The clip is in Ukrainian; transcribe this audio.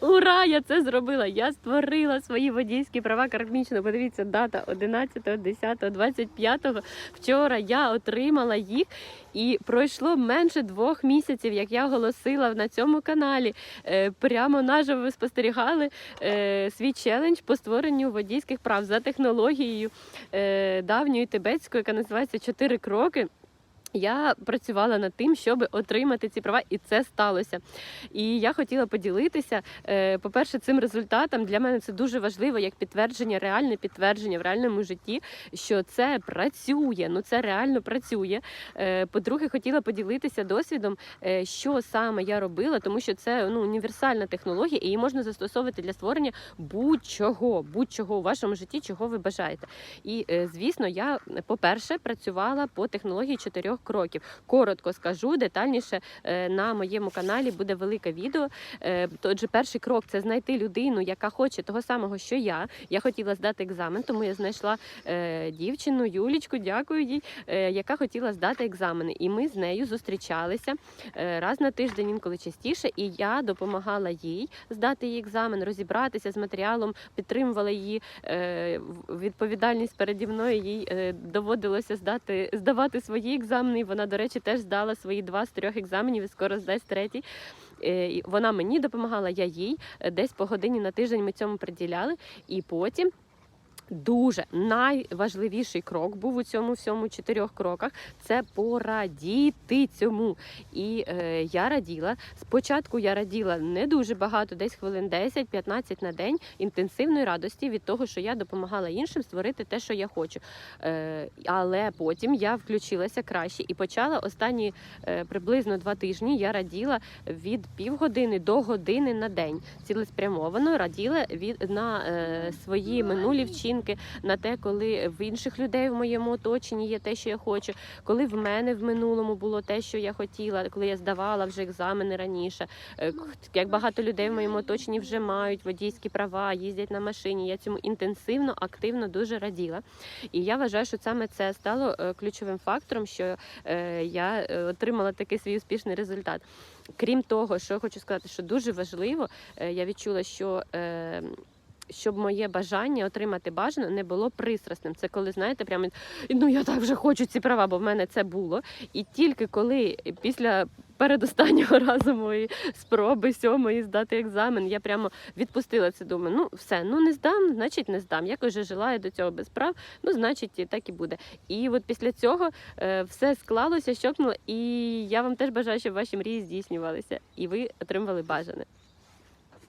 Ура! Я це зробила! Я створила свої водійські права кармічно. Подивіться, дата 11, 10, 25. Вчора я отримала їх, і пройшло менше двох місяців, як я оголосила на цьому каналі. Е, Прямо наживо ви спостерігали е, свій челендж по створенню водійських прав за технологією е, давньої тибетської, яка називається Чотири кроки. Я працювала над тим, щоб отримати ці права, і це сталося. І я хотіла поділитися. е, По-перше, цим результатом для мене це дуже важливо як підтвердження, реальне підтвердження в реальному житті, що це працює. Ну це реально працює. Е, По-друге, хотіла поділитися досвідом, е, що саме я робила, тому що це ну універсальна технологія, і її можна застосовувати для створення будь-чого, будь-чого у вашому житті, чого ви бажаєте. І звісно, я по-перше працювала по технології чотирьох кроків. Коротко скажу, детальніше е, на моєму каналі буде велике відео. Е, Отже, перший крок це знайти людину, яка хоче того самого, що я. Я хотіла здати екзамен, тому я знайшла е, дівчину Юлічку, дякую їй, яка хотіла здати екзамени. І ми з нею зустрічалися раз на тиждень, інколи частіше. І я допомагала їй здати її екзамен, розібратися з матеріалом, підтримувала її відповідальність переді мною. Їй доводилося здати здавати свої екзамени. І Вона, до речі, теж здала свої два з трьох екзаменів і скоро здасть третій. Е, Вона мені допомагала, я їй Е, десь по годині на тиждень ми цьому приділяли. І потім. Дуже найважливіший крок був у цьому всьому чотирьох кроках це порадіти цьому. І е, я раділа. Спочатку я раділа не дуже багато, десь хвилин 10-15 на день інтенсивної радості від того, що я допомагала іншим створити те, що я хочу. Е, але потім я включилася краще і почала останні е, приблизно два тижні. Я раділа від півгодини до години на день. Цілеспрямовано раділа від на е, свої минулі вчинки, на те, коли в інших людей в моєму оточенні є те, що я хочу, коли в мене в минулому було те, що я хотіла, коли я здавала вже екзамени раніше. Е, Як багато людей в моєму оточенні вже мають водійські права, їздять на машині. Я цьому інтенсивно, активно дуже раділа. І я вважаю, що саме це стало е, ключовим фактором, що е, я отримала такий свій успішний результат. Крім того, що я хочу сказати, що дуже важливо, я відчула, що. Щоб моє бажання отримати бажане не було пристрасним. Це коли, знаєте, прямо ну я так вже хочу ці права, бо в мене це було. І тільки коли після передостаннього разу моєї спроби сьомої здати екзамен, я прямо відпустила це. Думаю, ну все, ну не здам, значить не здам. Якось же жила я до цього без прав, ну значить так і буде. І от після цього е, все склалося, щопнуло, і я вам теж бажаю, щоб ваші мрії здійснювалися, і ви отримували бажане.